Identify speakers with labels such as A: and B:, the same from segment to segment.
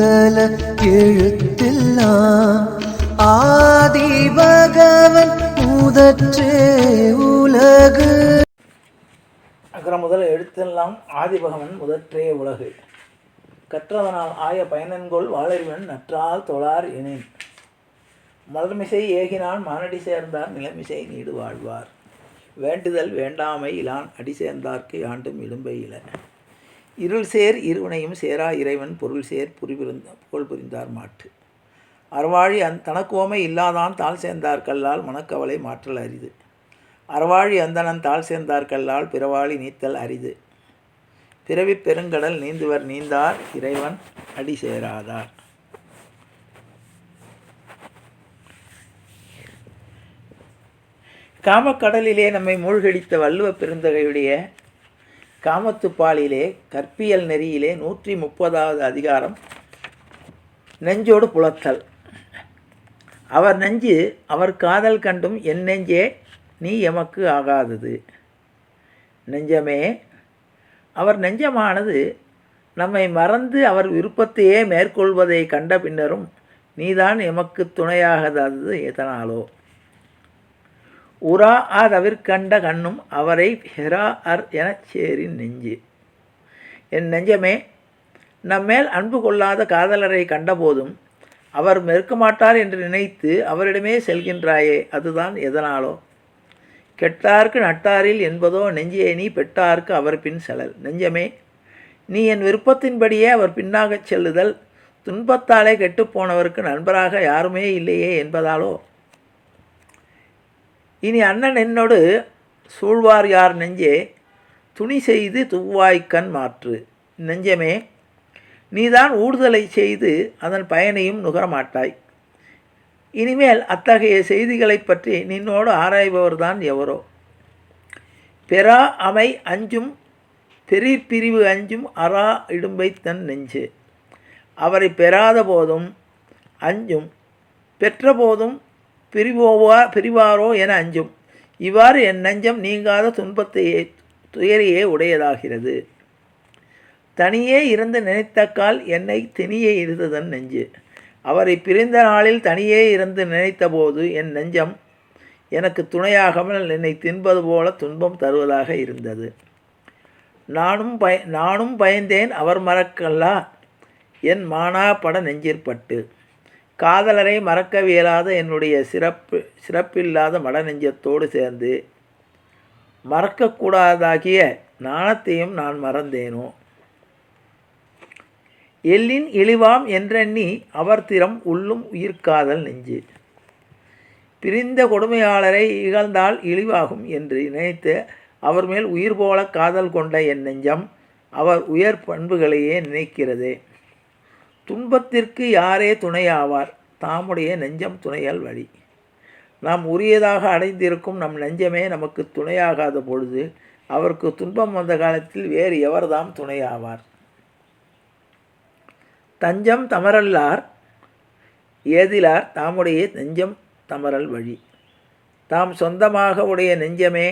A: முதல எழுத்தெல்லாம் ஆதி பகவன் முதற்றே உலகு அகர முதல எழுத்தெல்லாம் ஆதி பகவன் முதற்றே உலகு கற்றவனால் ஆய பயனன்கொள் வாழறிவன் நற்றால் தொழார் எனேன் மலர்மிசை ஏகினான் மானடி சேர்ந்தார் நிலமிசை நீடு வாழ்வார் வேண்டுதல் வேண்டாமை இலான் அடி சேர்ந்தார்க்கு ஆண்டும் இல இருள் சேர் இருவனையும் சேரா இறைவன் பொருள் சேர் புரிபிருந்த புகழ் புரிந்தார் மாட்டு அறவாழி அந் தனக்கோமை இல்லாதான் தால் சேர்ந்தார் கல்லால் மனக்கவலை மாற்றல் அரிது அறவாழி அந்தனன் தால் சேர்ந்தார் கல்லால் பிறவாழி நீத்தல் அரிது பிறவி பெருங்கடல் நீந்துவர் நீந்தார் இறைவன் அடி சேராதார் காமக்கடலிலே நம்மை மூழ்கடித்த வள்ளுவ பெருந்தகையுடைய காமத்துப்பாலிலே கற்பியல் நெறியிலே நூற்றி முப்பதாவது அதிகாரம் நெஞ்சோடு புலத்தல் அவர் நெஞ்சு அவர் காதல் கண்டும் என் நெஞ்சே நீ எமக்கு ஆகாதது நெஞ்சமே அவர் நெஞ்சமானது நம்மை மறந்து அவர் விருப்பத்தையே மேற்கொள்வதை கண்ட பின்னரும் நீதான் எமக்கு துணையாகாதது எதனாலோ உரா ஆ கண்ட கண்ணும் அவரை ஹெரா அர் எனச் சேரின் நெஞ்சு என் நெஞ்சமே நம்மேல் அன்பு கொள்ளாத காதலரை கண்டபோதும் அவர் மறுக்க மாட்டார் என்று நினைத்து அவரிடமே செல்கின்றாயே அதுதான் எதனாலோ கெட்டார்க்கு நட்டாரில் என்பதோ நெஞ்சியை நீ பெட்டார்க்கு அவர் பின் செலல் நெஞ்சமே நீ என் விருப்பத்தின்படியே அவர் பின்னாகச் செல்லுதல் துன்பத்தாலே கெட்டுப்போனவருக்கு நண்பராக யாருமே இல்லையே என்பதாலோ இனி அண்ணன் என்னோடு சூழ்வார் யார் நெஞ்சே துணி செய்து துவ்வாய்க்கண் மாற்று நெஞ்சமே நீதான் ஊடுதலை செய்து அதன் பயனையும் நுகரமாட்டாய் இனிமேல் அத்தகைய செய்திகளை பற்றி நின்னோடு ஆராய்பவர்தான் எவரோ பெறா அமை அஞ்சும் பெரிப்பிரிவு அஞ்சும் அறா இடும்பை தன் நெஞ்சு அவரை பெறாத போதும் அஞ்சும் பெற்ற போதும் பிரிவோவா பிரிவாரோ என அஞ்சும் இவ்வாறு என் நெஞ்சம் நீங்காத துன்பத்தையே துயரையே உடையதாகிறது தனியே இருந்து நினைத்தக்கால் என்னை தினியே இருந்ததன் நெஞ்சு அவரை பிரிந்த நாளில் தனியே இருந்து நினைத்தபோது என் நெஞ்சம் எனக்கு துணையாகாமல் என்னை தின்பது போல துன்பம் தருவதாக இருந்தது நானும் பய நானும் பயந்தேன் அவர் மறக்கல்லா என் மானா நெஞ்சிற்பட்டு காதலரை மறக்கவியலாத என்னுடைய சிறப்பு சிறப்பில்லாத மடநெஞ்சத்தோடு சேர்ந்து மறக்கக்கூடாதாகிய நாணத்தையும் நான் மறந்தேனோ எல்லின் இழிவாம் என்றெண்ணி அவர் திறம் உள்ளும் உயிர்காதல் நெஞ்சு பிரிந்த கொடுமையாளரை இகழ்ந்தால் இழிவாகும் என்று நினைத்து அவர் மேல் உயிர் போல காதல் கொண்ட என் நெஞ்சம் அவர் உயர் பண்புகளையே நினைக்கிறது துன்பத்திற்கு யாரே துணையாவார் தாமுடைய நெஞ்சம் துணையால் வழி நாம் உரியதாக அடைந்திருக்கும் நம் நெஞ்சமே நமக்கு துணையாகாத பொழுது அவருக்கு துன்பம் வந்த காலத்தில் வேறு எவர்தாம் துணையாவார் தஞ்சம் தமரல்லார் ஏதிலார் தாமுடைய நெஞ்சம் தமரல் வழி தாம் சொந்தமாக உடைய நெஞ்சமே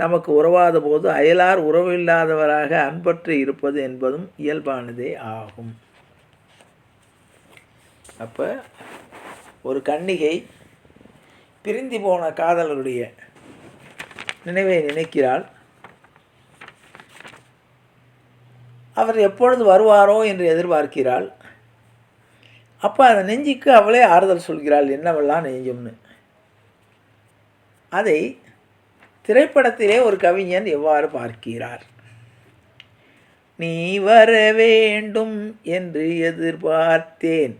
A: தமக்கு உறவாத போது அயலார் உறவில்லாதவராக அன்பற்று இருப்பது என்பதும் இயல்பானதே ஆகும் அப்போ ஒரு கன்னிகை பிரிந்து போன காதலருடைய நினைவை நினைக்கிறாள் அவர் எப்பொழுது வருவாரோ என்று எதிர்பார்க்கிறாள் அப்போ அந்த நெஞ்சுக்கு அவளே ஆறுதல் சொல்கிறாள் என்னவெல்லாம் நெஞ்சும்னு அதை திரைப்படத்திலே ஒரு கவிஞன் எவ்வாறு பார்க்கிறார் நீ வர வேண்டும் என்று எதிர்பார்த்தேன்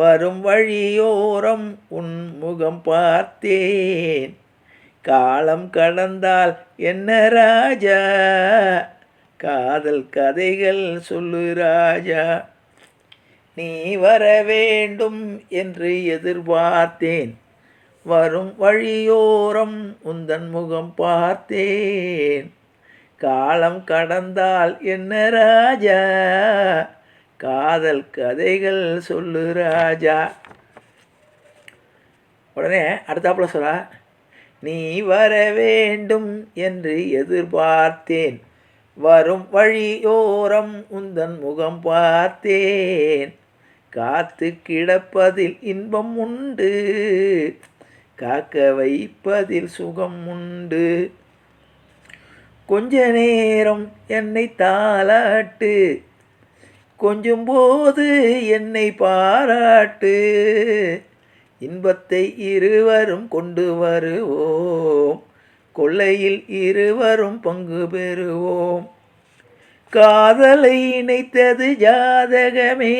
A: வரும் வழியோரம் உன் முகம் பார்த்தேன் காலம் கடந்தால் என்ன ராஜா காதல் கதைகள் சொல்லு ராஜா நீ வர வேண்டும் என்று எதிர்பார்த்தேன் வரும் வழியோரம் உந்தன் முகம் பார்த்தேன் காலம் கடந்தால் என்ன ராஜா காதல் கதைகள் சொல்லு ராஜா உடனே அடுத்தாப்புல சொல்ல நீ வர வேண்டும் என்று எதிர்பார்த்தேன் வரும் வழியோரம் உந்தன் முகம் பார்த்தேன் காத்து கிடப்பதில் இன்பம் உண்டு காக்க வைப்பதில் சுகம் உண்டு கொஞ்ச நேரம் என்னை தாளாட்டு கொஞ்சம் போது என்னை பாராட்டு இன்பத்தை இருவரும் கொண்டு வருவோம் கொள்ளையில் இருவரும் பங்கு பெறுவோம் காதலை இணைத்தது ஜாதகமே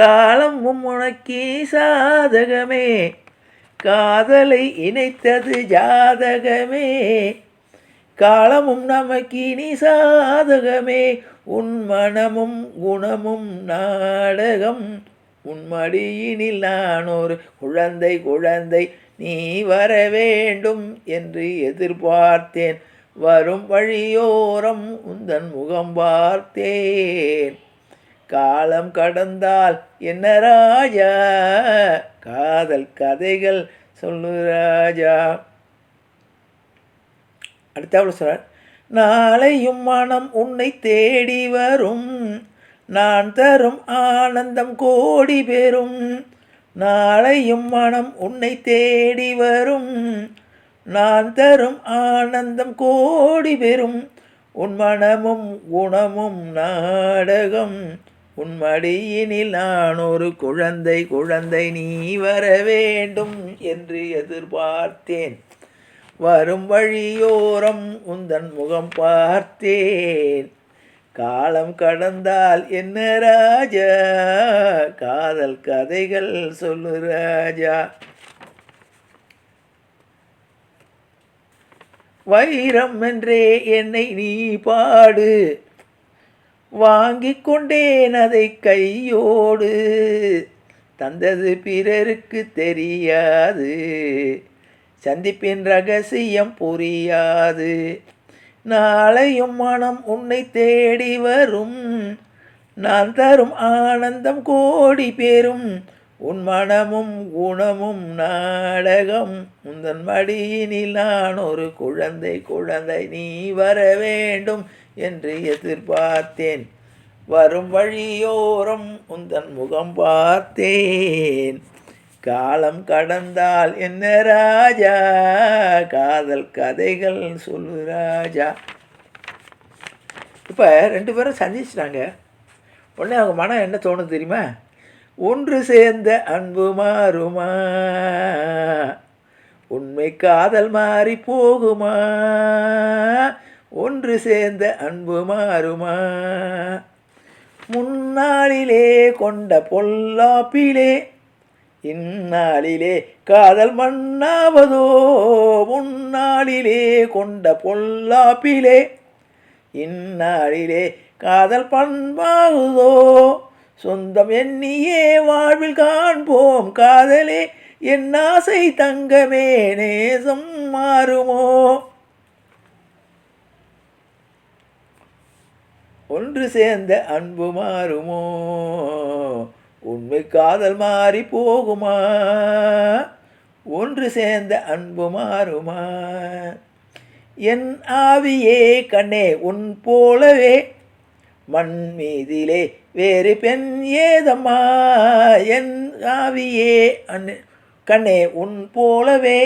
A: காலம் உனக்கே சாதகமே காதலை இணைத்தது ஜாதகமே காலமும் நமக்கினி சாதகமே உன் மனமும் குணமும் நாடகம் உன் மடியினில் நான் ஒரு குழந்தை குழந்தை நீ வர வேண்டும் என்று எதிர்பார்த்தேன் வரும் வழியோரம் உந்தன் முகம் பார்த்தேன் காலம் கடந்தால் என்ன ராஜா காதல் கதைகள் சொல்லு ராஜா அடுத்தவள் சொல்கிறார் நாளையும் மனம் உன்னை தேடி வரும் நான் தரும் ஆனந்தம் கோடி பெறும் நாளையும் மனம் உன்னை தேடி வரும் நான் தரும் ஆனந்தம் கோடி பெறும் உன் மனமும் குணமும் நாடகம் உன் மடியினில் நான் ஒரு குழந்தை குழந்தை நீ வர வேண்டும் என்று எதிர்பார்த்தேன் வரும் வழியோரம் உந்தன் முகம் பார்த்தேன் காலம் கடந்தால் என்ன ராஜா காதல் கதைகள் சொல்லு ராஜா வைரம் என்றே என்னை நீ பாடு வாங்கி கொண்டேன் அதை கையோடு தந்தது பிறருக்கு தெரியாது சந்திப்பின் ரகசியம் புரியாது நாளையும் மனம் உன்னை தேடி வரும் நான் தரும் ஆனந்தம் கோடி பேரும் உன் மனமும் குணமும் நாடகம் உந்தன் மடியினில் நான் ஒரு குழந்தை குழந்தை நீ வர வேண்டும் என்று எதிர்பார்த்தேன் வரும் வழியோரம் உந்தன் முகம் பார்த்தேன் காலம் கடந்தால் என்ன ராஜா காதல் கதைகள் சொல்லு ராஜா இப்போ ரெண்டு பேரும் சந்திச்சிட்டாங்க உடனே அவங்க மனம் என்ன தோணுது தெரியுமா ஒன்று சேர்ந்த அன்பு மாறுமா உண்மை காதல் மாறி போகுமா ஒன்று சேர்ந்த அன்பு மாறுமா முன்னாளிலே கொண்ட பொல்லாப்பிலே இந்நாளிலே காதல் மண்ணாவதோ முன்னாளிலே கொண்ட பொல்லாப்பிலே இந்நாளிலே காதல் பண்பாவதோ சொந்தம் எண்ணியே வாழ்வில் காண்போம் காதலே என் ஆசை தங்கமே நேசம் மாறுமோ ஒன்று சேர்ந்த அன்பு மாறுமோ உண்மை காதல் மாறி போகுமா ஒன்று சேர்ந்த அன்பு மாறுமா என் ஆவியே கண்ணே உன் போலவே மண் மீதிலே வேறு பெண் ஏதம்மா என் ஆவியே கண்ணே உன் போலவே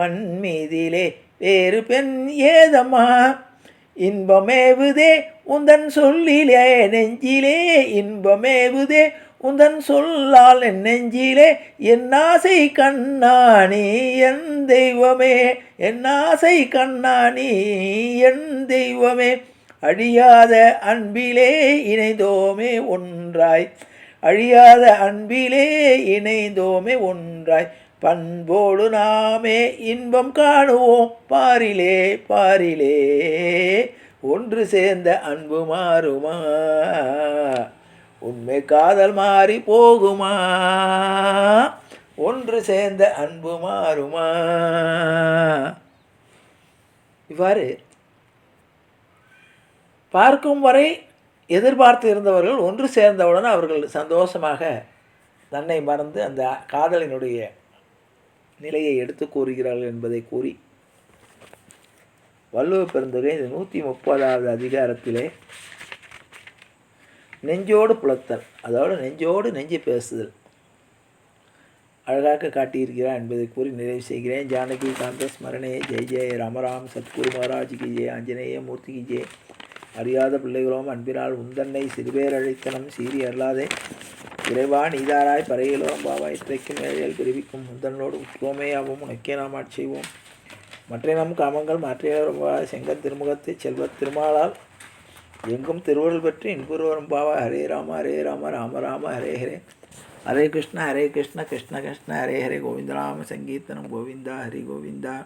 A: மண் மீதிலே வேறு பெண் ஏதம்மா இன்பமேவுதே உந்தன் சொல்லிலே நெஞ்சிலே இன்பமேவுதே உந்தன் சொல்லால் என் நெஞ்சிலே என்னாசை கண்ணாணி என் தெய்வமே என்னாசை கண்ணாணி என் தெய்வமே அழியாத அன்பிலே இணைந்தோமே ஒன்றாய் அழியாத அன்பிலே இணைந்தோமே ஒன்றாய் பண்போடு நாமே இன்பம் காணுவோம் பாரிலே பாரிலே ஒன்று சேர்ந்த அன்பு மாறுமா உண்மை காதல் மாறி போகுமா ஒன்று சேர்ந்த அன்பு மாறுமா இவ்வாறு பார்க்கும் வரை எதிர்பார்த்து இருந்தவர்கள் ஒன்று சேர்ந்தவுடன் அவர்கள் சந்தோஷமாக தன்னை மறந்து அந்த காதலினுடைய நிலையை எடுத்து கூறுகிறார்கள் என்பதை கூறி வள்ளுவ பெருந்தொகை இந்த நூற்றி முப்பதாவது அதிகாரத்திலே நெஞ்சோடு புலத்தல் அதோடு நெஞ்சோடு நெஞ்சு பேசுதல் அழகாக காட்டியிருக்கிறார் என்பதை கூறி நிறைவு செய்கிறேன் ஜானகி காந்த ஸ்மரணே ஜெய் ஜெய ராமராம் சத்குரு மகாராஜிக்கு ஜெய ஆஞ்சநேய மூர்த்திக்கு ஜெய் அறியாத பிள்ளைகளோம் அன்பினால் உந்தன்னை அழைத்தனம் சீரி அல்லாதே இறைவா நீதாராய் பறையிலோம் பாபா இத்தனைக்கும் ஏழைகள் பிரிவிக்கும் முந்தனோடு உற்றோமே உனக்கே நாம் ஆட்சிவோம் மற்ற நம் காமங்கள் மற்ற செங்கத் திருமுகத்தை செல்வ திருமாலால் எங்கும் திருவருள் பெற்று இன்புருவரும் பாவா ஹரே ராம ஹரே ராம ராம ராம ஹரே ஹரே ஹரே கிருஷ்ண ஹரே கிருஷ்ண கிருஷ்ண கிருஷ்ண ஹரே ஹரே கோவிந்தராம சங்கீர்த்தனம் கோவிந்தா ஹரி கோவிந்தா